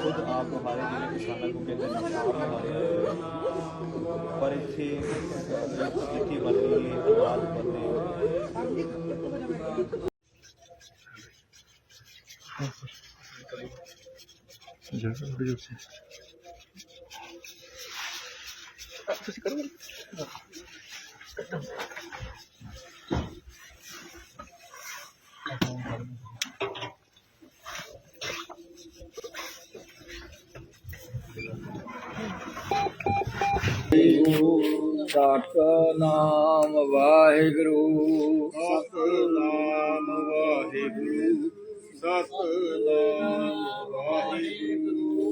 खुद आप हमारे ज़िले किसानों को कहते हैं पर इतने इतनी बनी आवाज़ बनी ਥੋੜੀ ਜੋਰ ਸੇ ਤੁਸੀਂ ਕਰੋ। ਨਾਮ ਵਾਹਿਗੁਰੂ।